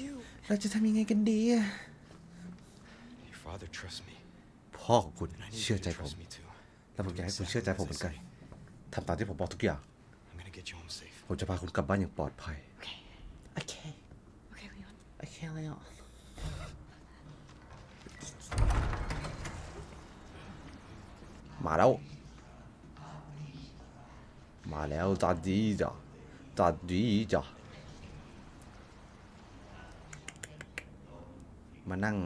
do? เราจะทำยังไงกันดีอะ Your father trusts me. พ่อของคุณ And I need เชื่อ you ใจ to ผม trust me too. และผมอยากให้คุณเชื่อใจผมเหมือนกันทำตามที่ผมบอกทุกอย่าง I'm gonna get you home safe. ผมจะพาคุณกลับบ้านอย่างปลอดภัย Okay. โอเค Okay, Leon. โอเคเลยอะมาแล้ว มาแล้วจาดีจ้ะจาดีจ้ะ มานั่ง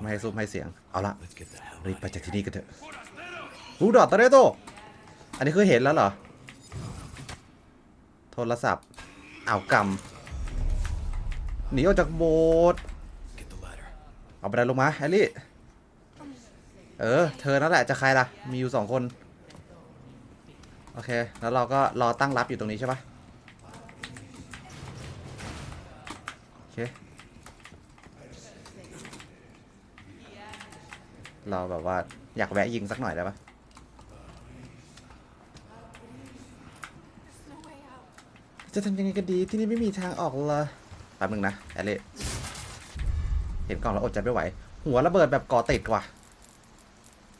ไม่ให้ซุ่มให้เสียง เอาละ Let's get the hell รีบไปจากที่นี่กันเถอะรูดอตเตเรโต อันนี้คือเห็นแล้วเหรอ โทรศัพท์อ้าวกำหนีออกจากโบสถ์ Get the ladder. เอาไปได้ลงมาแฮร์รี่ เออ เธอนั่นแหละจะใครล่ะ มีอยู่สองคน โอเค แล้วเราก็รอตั้งรับอยู่ตรงนี้ใช่ปะ เราแบบว่าอยากแวะยิงสักหน่อยได้ปะจะทำยังไงกันดีที่นี่ไม่มีทางออกเลยแป๊บนึงนะแอลลี่เห็นกล่องแล้วอดใจไม่ไหว หัวระเบิดแบบก่อติดว่ะ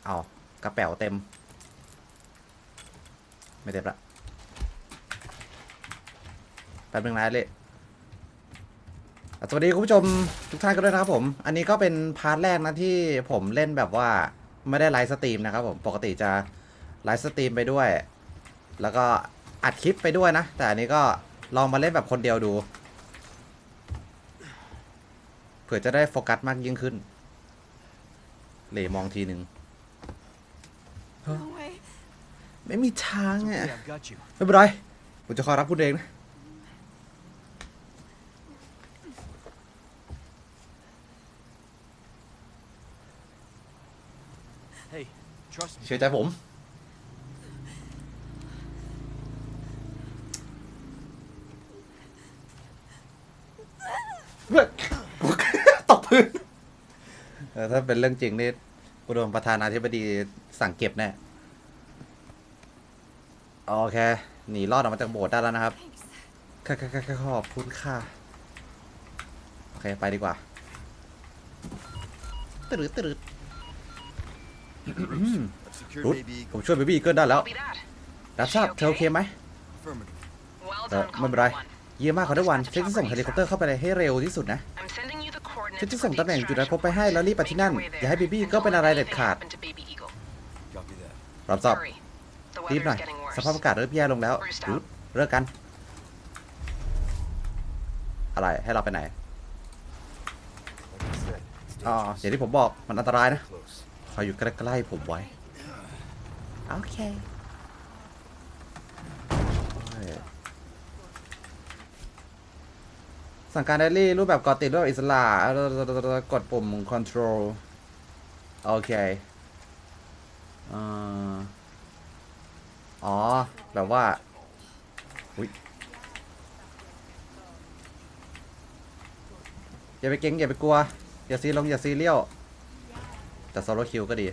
เอากระเป๋าเต็ม ไม่เต็มละแป๊บนึงนะแอลลี่อะ สวัสดีคุณผู้ชมทุกท่านกันด้วยนะครับผม อันนี้ก็เป็นพาร์ทแรกนะที่ผมเล่นแบบว่าไม่ได้ไลฟ์สตรีมนะครับผม ปกติจะไลฟ์สตรีมไปด้วย แล้วก็อัดคลิปไปด้วยนะ แต่อันนี้ก็ลองมาเล่นแบบคนเดียวดู เผื่อจะได้โฟกัสมากยิ่งขึ้นเหลมองทีหนึ่ง No way. ไม่มีทาง Okay, อะ I've got you. ไม่เป็นไรผมจะคอยรับคุณเองนะ เชื่อใจผมตกพื้นเออถ้าเป็นเรื่องจริงนี่กูโดนประธานาธิบดีสั่งเก็บแน่โอเค หนีรอดออกมาจากโบสถ์ได้แล้วนะครับค่ะค่ะค่ะขอบคุณค่ะ โอเค ไปดีกว่าตรึดตรึด รุด Baby ผม Eagle. ช่วยเบบี้เกิลได้แล้ว Be that. รับทราบเธอโอเคไหม Affirmative. Well เออ done, ไม่เป็นไร Commander One. เยี่ยมมากขอทุกวันฉันจะส่งเฮลิคอปเตอร์เข้าไปให้เร็วที่สุดนะ I'm sending you the coordinates ฉันจะ for ส่ง the ตำแหน่งจุดนัดพบ extraction ไปให้แล้วรีบไป point. ที่นั่น Make your way อย่าให้ there เบบี้ and ก็ don't เป็น let อะไรเด็ด anything ขาด happen to Baby Eagle. Copy that. รับทราบ Hurry. The รีบ weather's หน่อย getting worse. สภาพอากาศเริ่มแย่ลงแล้ว Bruce รุด down. เลิกกัน อะไรให้เราไปไหน Like I said, it's อ๋อ dangerous. อย่างที่ผมบอกมันอันตรายนะ Close. ค อยอยู่ใกล้ๆผมไว้ โอเคสั่งการไดรี่รูปแบบกอติดรูปแบบอิสระกดปุ่ม control โอเคอ๋อ แบบว่า อุ้ยอย่าไปเก่งอย่าไปกลัว อย่าซีลงอย่าซีเรียล แต่โซโลคิวก็ดี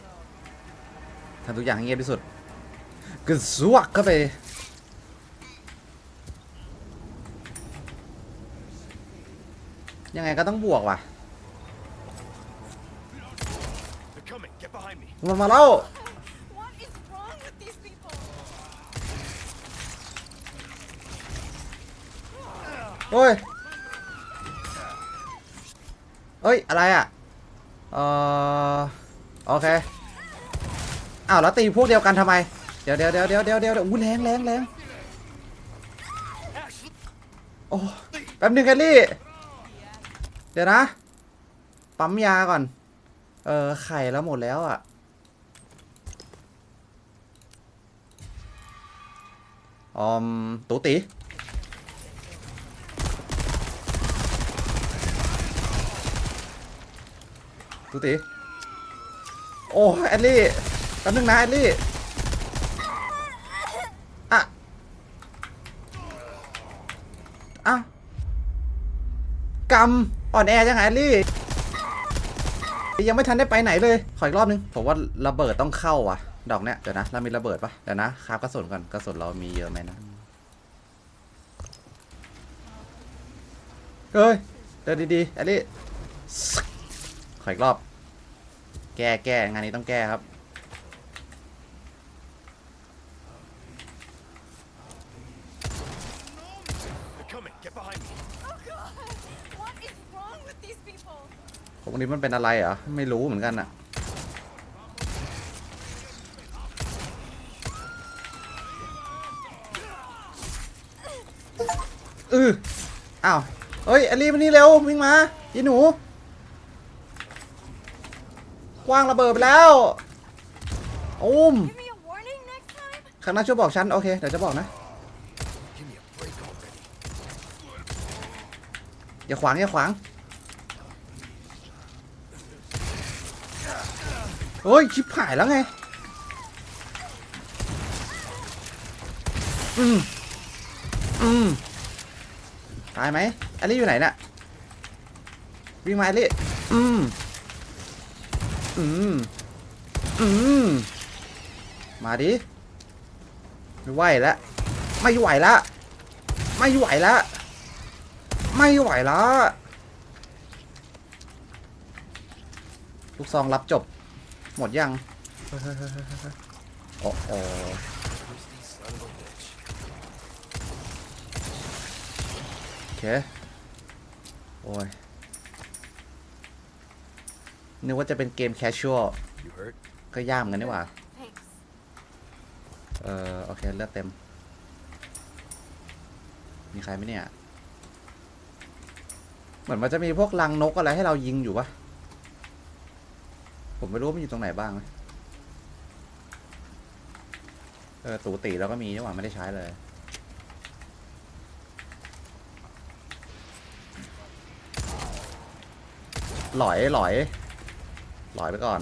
ทำทุกอย่างให้เงียบที่สุดกระซวกเข้าไปยังไงก็ต้องบวกว่ะมันมาแล้วเฮ้ยเฮ้ย อะไรอะ เอ่อ โอเคอ้าวแล้วตีพวกเดียวกันทำไม เดี๋ยวเดี๋ยวเดี๋ยวเดี๋ยวเดี๋ยวเดี๋ยวอู้แรงแรงแรงโอ้แป๊บนึงแคลลี่ เดี๋ยวนะ ปั๊มยาก่อน เออไข่แล้วหมดแล้วอะออมตูตีตูตี โอ้แอดลี่แป๊บนึงนะแอดลี่อะอ้าวกำอ่อนแอยังไงแอดลี่ ยังไม่ทันได้ไปไหนเลย ขออีกรอบนึง ผมว่าระเบิดต้องเข้าว่ะ ดอกเนี้ยเดี๋ยวนะ เรามีระเบิดปะเดี๋ยวนะคาบกระสุนก่อนกระสุนเรามีเยอะไหมนะเฮ้ยเดินดีๆแอลลี่ขออีกรอบ แก้แก้งานนี้ต้องแก้ครับ They're coming. Get behind me. Oh god! What is wrong with these people? พวกนี้มันเป็นอะไรเหรอ ไม่รู้เหมือนกันอะอืออ้าว เฮ้ยอลี่มานี่เร็ววิ่งมายีหนู กว้างระเบิดไปแล้วอุ้มครั้งหน้าช่วยบอกฉัน โอเค เดี๋ยวจะบอกนะ อย่าขวาง อย่าขวางเฮ้ย ชิบหายแล้วไง อืม อืม ตายไหมอลลี่อยู่ไหนน่ะวิ่งมาอลลี่อืม อืม อืม มาดิ ไม่ไหวแล้วไม่ไหวแล้วไม่ไหวแล้วไม่ไหวแล้วลูกซองรับจบ หมดยัง โอ้โหโอเค โอ้ย นึกว่าจะเป็นเกมแคชช a l You hurt? ก็ยากเหมือนกันนี่หว่า Thanks. เออโอเคเลือดเต็ม มีใครไหมเนี่ย เหมือนมันจะมีพวกรังนกอะไรให้เรายิงอยู่ปะผมไม่รู้ว่ามันอยู่ตรงไหนบ้างนะเออตูตีแล้วก็มีนี่หว่าไม่ได้ใช้เลย หลอยหลอยห ลอยไปก่อน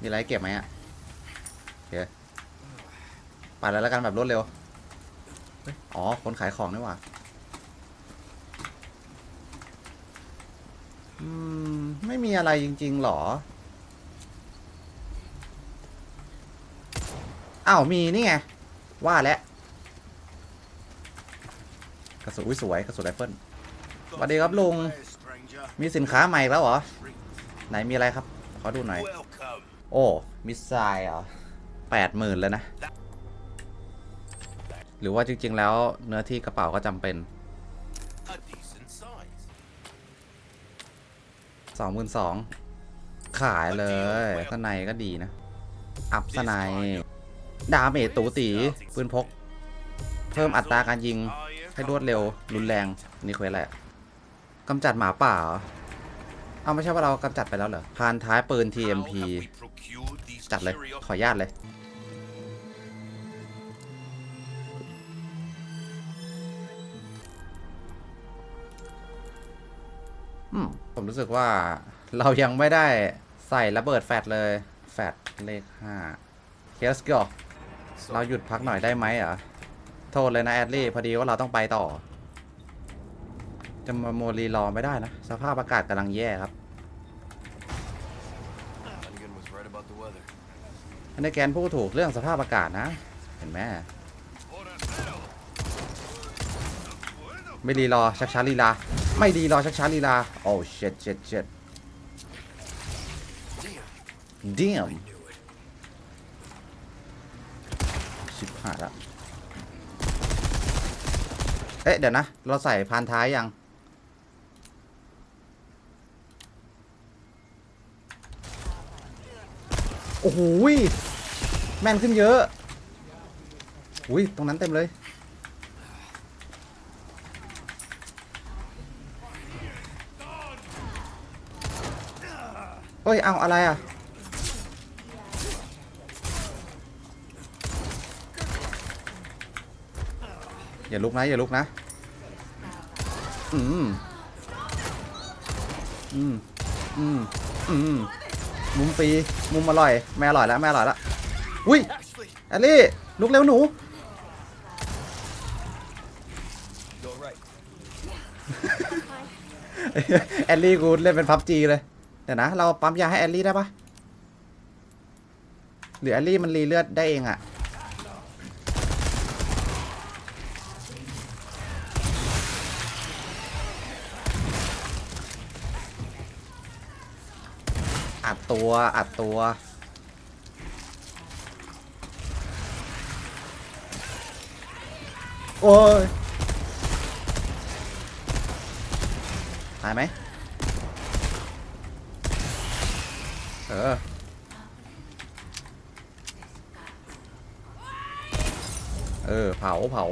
มีอะไรเก็บไหมอะโอเคไปแล้วแล้วกันแบบรวดเร็ว อ๋อ คนขายของนี่หว่าอืม ไม่มีอะไรจริง ๆ หรอ อ้าว มีนี่ไง ว่าแล้วกระสุนอุ้ยสวย กระสุนไรเฟิล วัสดีครับลุง มีสินค้าใหม่แล้วเหรอ ไหนมีอะไรครับ ขอดูหน่อย โอ้ มิสไซล์เหรอแปดหมื่นเลยนะ หรือว่าจริง ๆ แล้วเนื้อที่กระเป๋าก็จำเป็นสองหมื่นสองขายเลยข้างในก็ดีนะ อัพสไนด์ดาเมจตูตีปืนพก เพิ่มอัตราการยิงให้รวดเร็ว รุนแรง นี่เควสแหละ กำจัดหมาป่าเหรอเอาไม่ใช่ว่าเรากำจัดไปแล้วเหรอพานท้ายปืน TMP จัดเลย ขออนุญาตเลย ผมรู้สึกว่า เรายังไม่ได้ใส่ระเบิดแฟดเลย แฟดเลขห้าเคสก็เราหยุดพักหน่อยได้ไหมเหรอโทษเลยนะ แอดลี่ พอดีว่าเราต้องไปต่อ จะมาโมลีรอไม่ได้นะ สภาพอากาศกำลังแย่ครับ Hannigan was right about the weather. ในแกนพูดถูกเรื่องสภาพอากาศนะ เห็นไหมไม่รีรอชักช้าลีลา ไม่รีรอชักช้าลีลา โอ้เช็ดเช็ดเช็ด Damn. เดียม knew it. ชิบหายละ เอ๊ะ เดี๋ยวนะ เราใส่พานท้ายยัง อ้โหแม่นขึ้นเยอะอุ้ยตรงนั้นเต็มเลย เฮ้ย เอาอะไรอะ อย่าลุกนะ อย่าลุกนะ อืม อืม อืม อืม มุมฟรีมุมอร่อย แม่อร่อยแล้วแม่อร่อยแล้วอุ้ยแอลลี่ลุกเร็วหนูแอลลี่กูเล่นเป็นพับจีเลยเดี๋ยวนะ เราปั๊มยาให้แอลลี่ได้ปะหรือแอลลี่มันรีเลือดได้เองอะ ตัวอัดตัว โอ้ยตายไหมเออเออ เผาเผา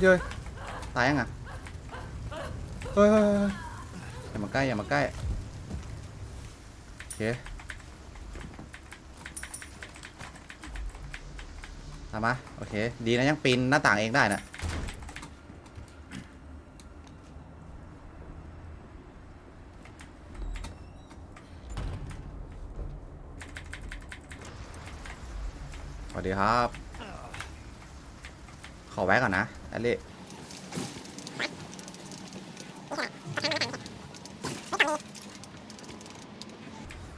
เย้ยตายยังอะเฮ้ยเฮ้ยเฮ้ย อย่ามาใกล้อย่ามาใกล้โอเคทำมาโอเค ดีนะยังปีนหน้าต่างเองได้นะสวัสดีครับ ขอแวะก่อนนะแอลลี่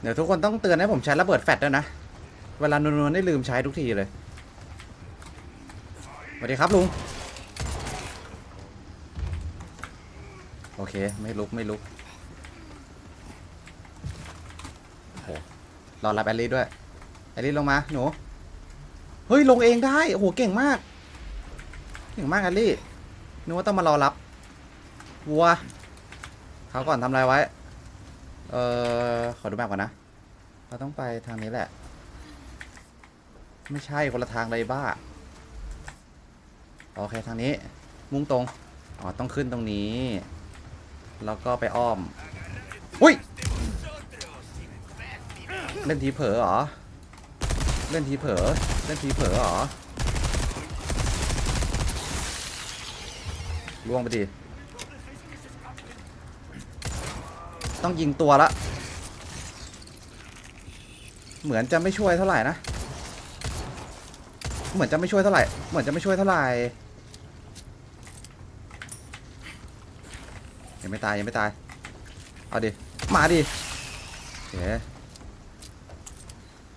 ดี๋ยวทุกคนต้องเตือนให้ผมใช้ระเบิดแฟลชด้วยนะ เวลานวลๆได้ลืมใช้ทุกทีเลยสวัสดีครับลุง โอเค ไม่ลุกไม่ลุกโอ้โหรอรับแอลลี่ด้วย แอลลี่ลงมาหนู เฮ้ย ลงเองได้ โอ้โห เก่งมาก เก่งมากแอลลี่นึกว่าต้องมารอรับวัวเขาก่อนทำอะไรไว้ เอ่อขอดูแมพก่อนนะ เราต้องไปทางนี้แหละ ไม่ใช่คนละทางเลยบ้า โอเคทางนี้ มุ่งตรง อ๋อ ต้องขึ้นตรงนี้ แล้วก็ไปอ้อม อุ้ย เล่นทีเผลอเหรอ เล่นทีเผลอ เล่นทีเผลอเหรอล่วงไปดิ ต้องยิงตัวละ เหมือนจะไม่ช่วยเท่าไหร่นะ เหมือนจะไม่ช่วยเท่าไหร่ เหมือนจะไม่ช่วยเท่าไหร่ยังไม่ตายยังไม่ตาย เอาดิ มาดิโอเค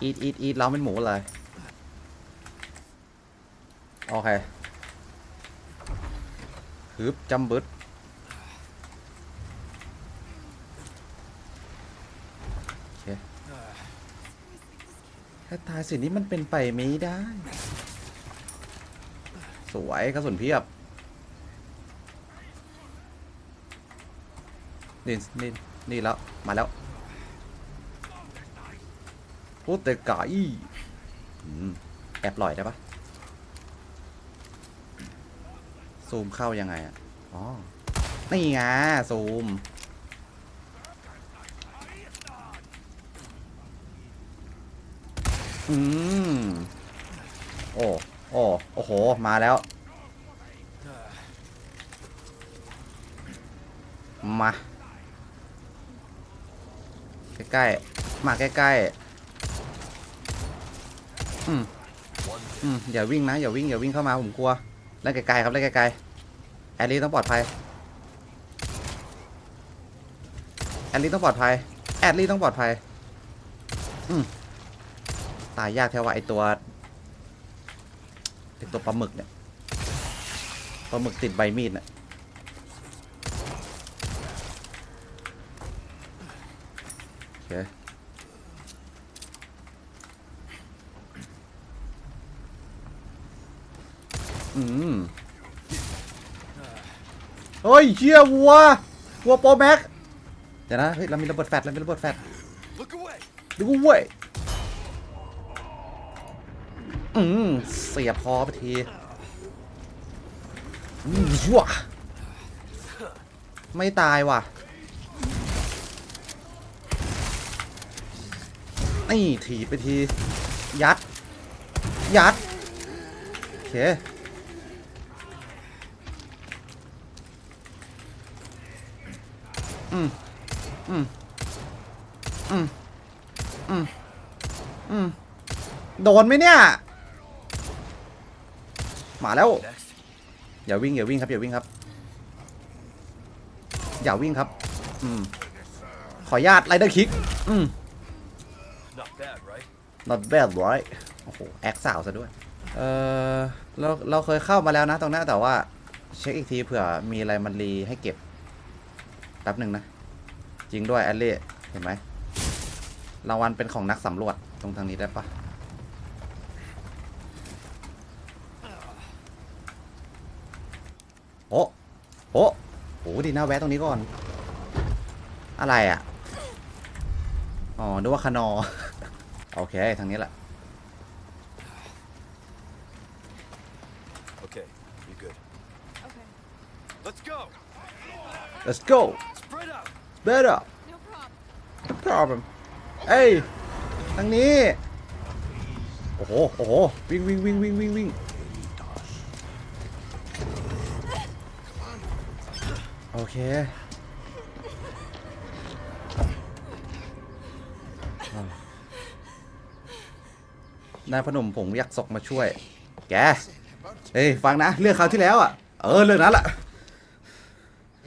อีทอีทอีทเราเป็นหมูเลย โอเคฮึบจำบึด ตายสิ่งนี้มันเป็นไปไม่ได้ สวยกระสุนเพียบนี่นี่นี่แล้ว มาแล้วโอ้แต่กายอืมแอบลอยได้ปะซูมเข้ายังไงอะ อ๋อ นี่ไงซูม อืมโอ้โอ้โอ้โห มาแล้ว มา ใกล้ๆ มาใกล้ๆ อืมอืมอย่าวิ่งนะ อย่าวิ่ง อย่าวิ่งเข้ามา ผมกลัวเล่นไกลๆ ครับเล่นไกลๆ แอลลี่ต้องปลอดภัย แอลลี่ต้องปลอดภัย แอลลี่ต้องปลอดภัย อืมายยากแท้ว่าไอตัวไอตัวปลาหมึกเนี่ยปลาหมึกติดใบมีดเนี่ยโอเคอืมเฮ้ยเชี่ยวัววัวโปรแม็กเดี๋ยวนะเฮ้ยเรามีระเบิดแฟลชเรามีระเบิดแฟลช Look away. ดูเว้ย อืมเสียบคอไปทีว้าไม่ตายว่ะนี่ถีบไปที ยัด ยัด โอเค อืม อืม อืม อืม อืม โดนไหมเนี่ย มาแล้ว Next. อย่าวิ่งอย่าวิ่งครับอย่าวิ่งครับ อย่าวิ่งครับ อืม ขออนุญาตไรเดอร์คิก อืม Not bad, right? not bad right โอ้โห แอคสาวซะด้วย เออเราเราเคยเข้ามาแล้วนะตรงนั้นแต่ว่า เช็คอีกทีเผื่อมีอะไรมันรีให้เก็บ แป๊บหนึ่งนะ จริงด้วยแอลลี่เห็นไหมรางวัลเป็นของนักสำรวจตรงทางนี้ได้ปะโอ้ โอ้โหดีนะแวะตรงนี้ก่อน อะไรอะ อ๋อนึกว่าคานอ โอเค ทางนี้แหละ Okay, you good. Okay. Let's go. let's go Spread out. better No problem. no problem เอ้ยทางนี้ โอ้โห โอ้โห วิ่งวิ่งวิ่งวิ่งวิ่งวิ่ง อเคนายพนมผงยักษ์ศกมาช่วย แก เฮ้ย ฟังนะ เรื่องคราวที่แล้วอะ เออ เรื่องนั้นแหละ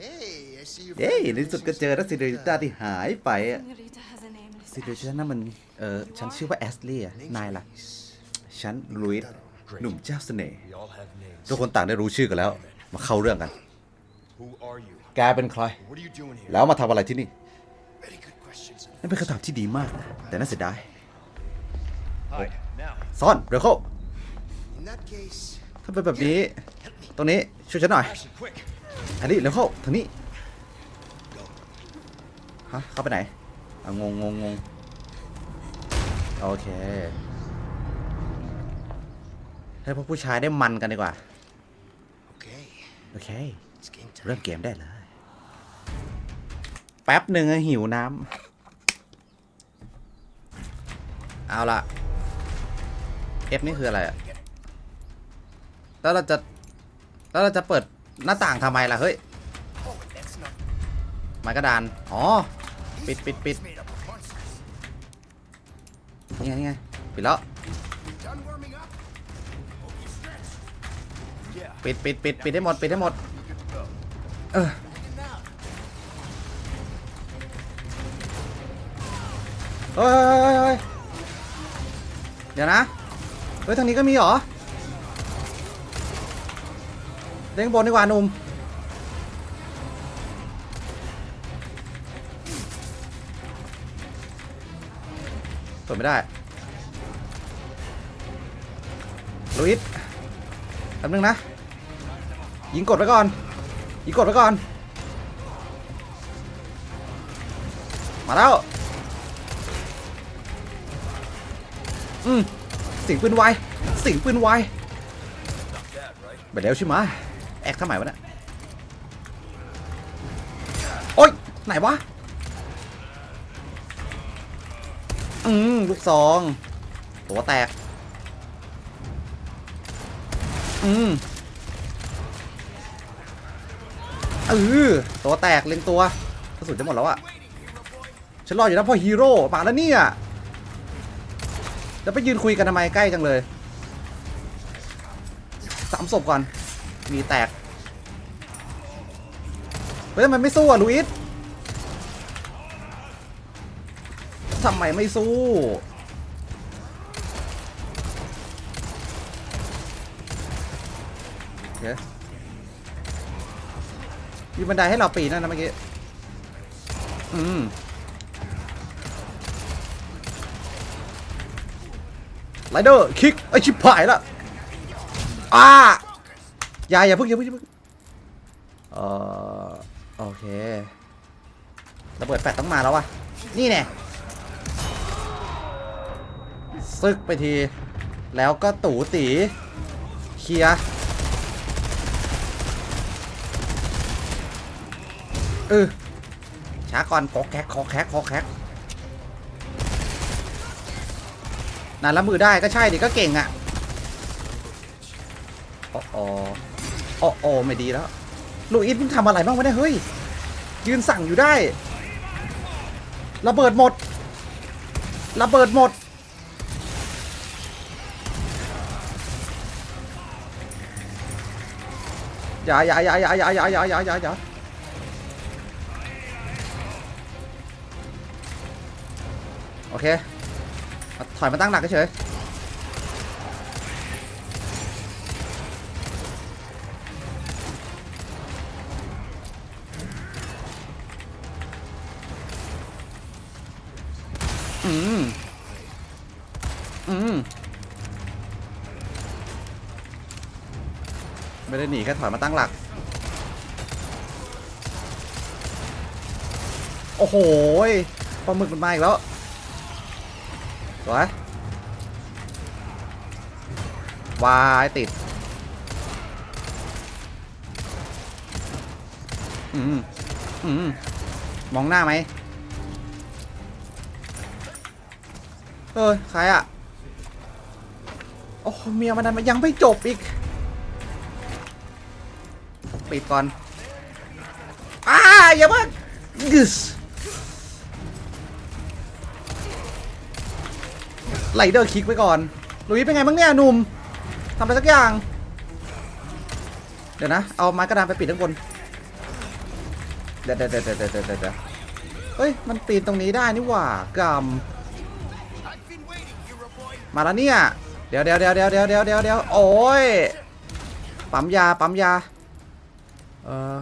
Hey, I see you. เย้ในที่สุดก็เจอนักซิเดอเรลล่าที่หายไปอะ Senorita has a name. ซิเดรลล่านั่นมัน เออฉันชื่อว่าแอสลี่อะนายล่ะ ฉันลุยส์หนุ่มเจ้าเสน่ห์ทุกคนต่างได้รู้ชื่อกันแล้ว มาเข้าเรื่องกัน แกเป็นใคร What are you doing here? แล้วมาทำอะไรที่นี่ Very good questions. นั่นเป็นคำถามที่ดีมากแต่น่าเสียดาย Hide now. ซ่อนเร็วเข้า In that case, ถ้าเป็นแบบนี้ ตรงนี้ช่วยฉันหน่อย Ashley, quick. อันนี้เร็วเข้าทางนี้ ฮะ เข้าไปไหนอะงงงงงงโอเค ให้พวกผู้ชายได้มันกันดีกว่า okay, โอเค it's game time. เริ่มเกมได้เลย แป๊บหนึ่งอะหิวน้ำ เอาละเอฟนี่คืออะไรอะแล้วเราจะ แล้วเราจะเปิดหน้าต่างทำไมล่ะ เฮ้ยไม้กระดาน อ๋อ ปิดปิดปิดนี่ไงนี่ไง ปิดแล้ว ปิดปิดปิดปิดให้หมด ปิดให้หมด เออเฮ้ยเฮ้ยเดี๋ยวนะ เฮ้ย ทางนี้ก็มีเหรอ เด้งบนดีกว่าหนุ่มเปิดไม่ได้ลุยส์แป๊บนึงนะ ยิงกดไว้ก่อน ยิงกดไว้ก่อน มาแล้ว อืมสิงปืนไวสิงปืนไวไปแล้วใช่ไหมแอกทำไมวะเนี่ยโอ๊ย ไหนวะ อืมลูกซอง ตัวแตก อืมเออตัวแตกเล็งตัวกระสุนจะหมดแล้วอะฉันรออยู่นะพ่อฮีโร่มาแล้วเนี่ยจะไปยืนคุยกันทำไมใกล้จังเลยสามศพก่อน มีแตกเฮ้ยทำไมไม่สู้อะลุอิสทำไมไม่สู้ โอเค มีบันไดให้เราปีนนั่นนะเมื่อกี้ อืม ไรเดอร์ คิก ไอชิบหายละอ่าอย่าอย่าเพิ่งอย่าเพิ่งอย่าเพิ่งเออโอเคระเบิดแฟดต้องมาแล้ววะนี่แน่ซึกไปที แล้วก็ตู่ตีเคลียร์ เออช้าก่อนขอแคกขอแคกขอแคกนานละมือได้ก็ใช่ดิก็เก่งอะ่ะโอ้โอโอ้โอไม่ดีแล้วลูอิสมึงทำอะไรบ้างวะเนี่ยเฮ้ย ยืนสั่งอยู่ได้ ระเบิดหมด ระเบิดหมด อย่าอย่าอย่าอย่าอย่าอย่าอย่าอย่าอย่า โอเค ถอยมาตั้งหลักเฉยอืม อืม ไม่ได้หนีแค่ถอยมาตั้งหลัก โอ้โหปลาหมึกมันมาอีกแล้ว สวยวายติด อืม อืม มองหน้าไหมเออใครอะโอ้เมียมันนันมันยังไม่จบอีก ปิดก่อนอ้าอย่ามาดึ ไลเดอร์คิกไปก่อนลุยเป็นไงบ้างเนี่ยหนุ่มทำอะไรสักอย่าง เดี๋ยวนะ เอาไม้กระดานไปปิดทั้งบน เดี๋ยวเดี๋ยวเดี๋ยวเดี๋เดี๋เฮ้ย มันปีนตรงนี้ได้นี่หว่ากำมาแล้วเนี่ย เดี๋ยวเดี๋ยวเดี๋ยวเดี๋ยวเดี๋ยวเดี๋ยวเดี๋ยวโอ้ย ปั๊มยา ปั๊มยา เออ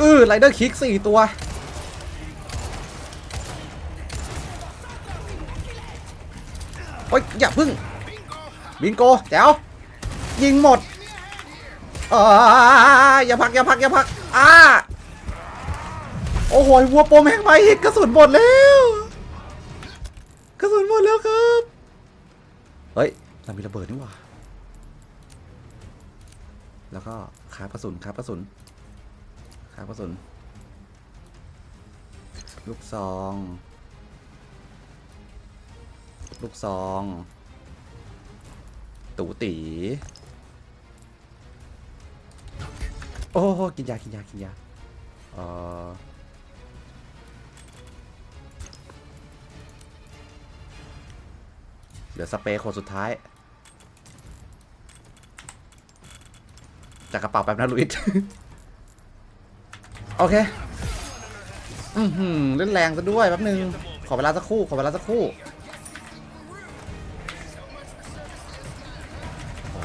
ออไรเดอร์คิกสี่ตัว โอ้ย อย่าพึ่ง บิงโกแจ๋วยิงหมดเอออย่าพัก อย่าพัก อย่าพัก อ่า โอ้โหวัวโปแม็กมาอีกกระสุนหมดแล้ว กระสุนหมดแล้วครับ เฮ้ยเรามีระเบิดนี่หว่า แล้วก็คาบกระสุนคาบกระสุน กระสุน ลูกซอง ลูกซอง ตูตี โอ้กินยา กินยา กินยา เออเหลือสเปรย์คนสุดท้าย จากกระเป๋าแป๊บนะลุยส์ โอเค อือหือเล่นแรงซะด้วยแป๊บนึง ขอเวลาสักครู่ ขอเวลาสักครู่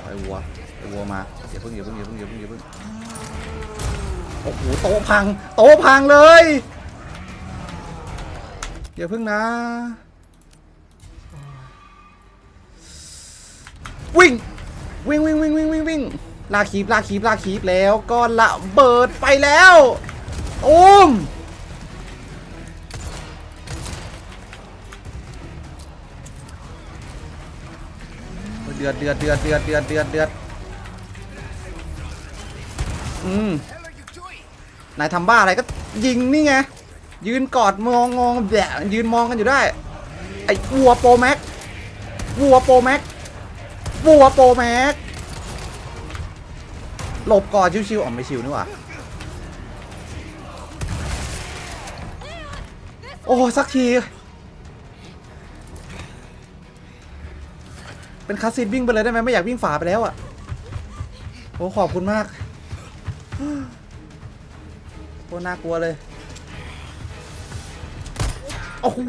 ไอ้วัวไอ้วัวมาอย่าเพิ่งอย่าเพิ่งอย่าเพิ่งอย่าเพิ่งอย่าเพิ่งโอ้โหโตพัง โตพังเลยอย่าเพิ่งนะ วิ่ง วิ่งวิ่งวิ่งวิ่งวิ่งวิ่งลากคีบลากคีบลากคีบแล้วก็ละเบิดไปแล้ว อุ้มเดือดเดือดเดือดเดือดเดือดเดือดเดือดอืม Hell are you doing? นายทำบ้าอะไรก็ยิงนี่ไง ยืนกอดมองงองแบบยืนมองกันอยู่ได้ ไอ้วัวโปรแม็กวัวโปรแม็กวัวโปรแม็กหลบก่อนชิวๆอ๋อไม่ชิวนี่หว่า โอ้สักที เป็นคาสซีนวิ่งไปเลยได้ไหมไม่อยากวิ่งฝาไปแล้วอะ โอ้ขอบคุณมากโคตรน่ากลัวเลย โอ้โห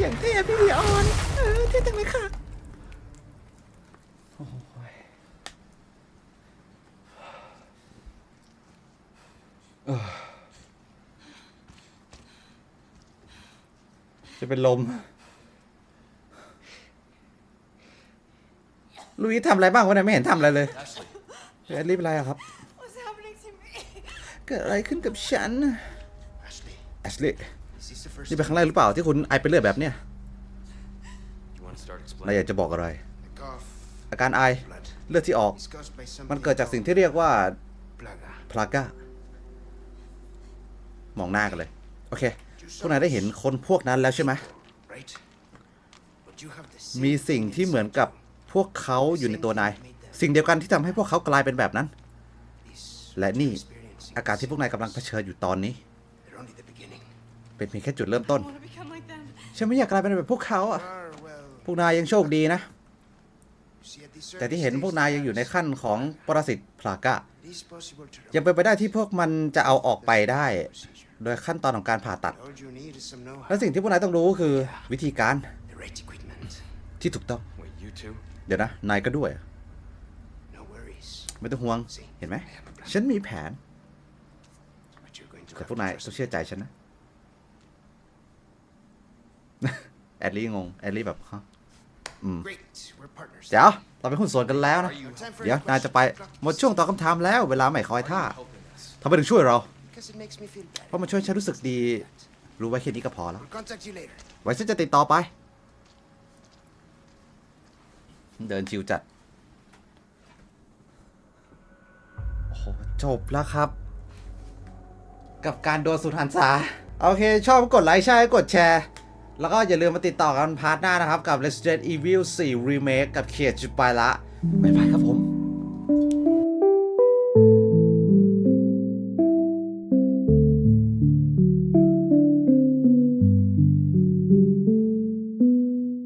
อย่างเท่พี่ลีออนเออเท่จังเลยค่ะอ้ยเออ จะเป็นลม ลุยทำอะไรบ้างวะเนี่ยไม่เห็นทำอะไรเลยเฮ้ยรีบอะไรอะครับ What's happening to me? เกิดอะไรขึ้นกับฉัน Ashley, แอชลีย์ is this the first นี่เป็นครั้งแรกหรือเปล่าที่คุณไอเป็นเลือดแบบเนี้ย You want to start นายอยาก explaining? จะบอกอะไร A cough, อาการไอ blood. เลือดที่ออก It's caused by มัน something เกิดจากสิ่งที่เรียกว่า plaga. พลาก้ามองหน้ากันเลย โอเค พวกนายได้เห็นคนพวกนั้นแล้วใช่ไหม Right? But you have the มี same สิ่ง thing ที่ as เหมือนกับพวกเขาอยู่ในตัวนาย สิ่งเดียวกันที่ทำให้พวกเขากลายเป็นแบบนั้น These และนี่ experiencing อาการที่พวกนายกำลังเผชิญอยู่ตอนนี้ They're only the beginning. เป็นเพียงแค่จุดเริ่มต้น I want to become like them. ฉันไม่อยากกลายเป็นแบบพวกเขาอะ Are, well, พวกนายยังโชคดีนะ you see, at this แต่ early ที่เห็น stage, พวกนายยังอยู่ในขั้นของปรสิตพลาก้า it is possible to ยังเป็นไปได้ที่พวกมันจะเอาออกไปได้ procedure. โดยขั้นตอนของการผ่าตัด All you need is some know-how. และสิ่งที่พวกนายต้องรู้คือวิธีการ The right equipment. ที่ถูกต้อง Wait, you too? เดี๋ยวนะ นายก็ด้วย No worries. ไม่ต้องห่วง เห็นไหม I have a plan. ฉันมีแผน But you're going to แต่ have พวกนาย trust ต้องเชื่อใจฉันนะ แอดลี่งง แอดลี่แบบฮะอืม Great. We're partners. เดี๋ยวเราเป็นหุ้นส่วนกันแล้วนะ Are you Time for เดี๋ยว any นายจะไป questions? หมดช่วงตอบคำถามแล้ว เวลาไม่คอย Why ท่า are you helping us? ทำไมถึงช่วยเรา Because it makes me feel bad. เพราะมันช่วยฉันรู้สึกดี รู้ไว้แค่นี้ก็พอแล้ว We'll contact you later. ไว้ฉันจะติดต่อไป เดินชิวจัด โอ้โห จบแล้วครับ กับการโดนสุดหันษา โอเค ชอบกดไลค์ใช่กดแชร์ แล้วก็อย่าลืมมาติดต่อกันพาร์ทหน้านะครับ กับ Resident Evil 4 Remake กับเขียดจุดไปละ บ๊ายบาย